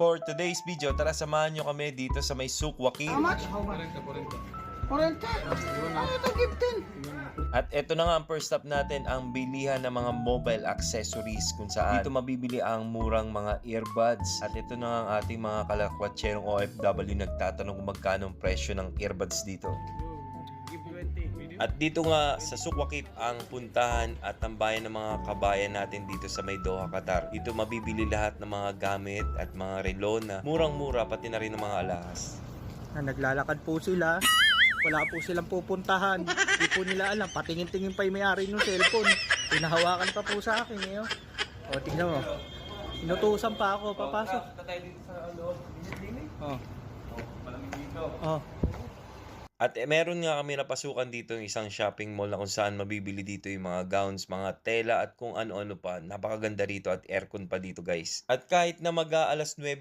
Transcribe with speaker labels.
Speaker 1: For today's video, tara samahan nyo kami dito sa may Sukwakil.
Speaker 2: How much? 40. 40? Ano ito, giftin?
Speaker 1: At eto na nga ang first stop natin, ang bilihan ng mga mobile accessories kung saan dito mabibili ang murang mga earbuds. At ito na nga ang ating mga kalakwatsyerong OFW nagtatanong kung magkano ang presyo ng earbuds dito. At dito nga sa Sukwakip ang puntahan at tambayan ng mga kabayan natin dito sa may Doha, Qatar. Dito mabibili lahat ng mga gamit at mga relo na murang-mura pati na rin ng mga alahas.
Speaker 2: Ah, naglalakad po sila. Wala po silang pupuntahan. Hindi po nila alam. Patingin-tingin pa yung may-ari ng cellphone. Pinahawakan pa po sa akin eh. oh. O, tingnan mo. Inutusan pa ako. Papasok.
Speaker 1: tayo dito sa loob.
Speaker 2: Oh.
Speaker 1: Malamig dito.
Speaker 2: Oh.
Speaker 1: At eh, meron nga kami napasukan dito yung isang shopping mall na kung saan mabibili dito yung mga gowns, mga tela at kung ano-ano pa. Napakaganda rito at aircon pa dito guys. At kahit na mag-aalas 9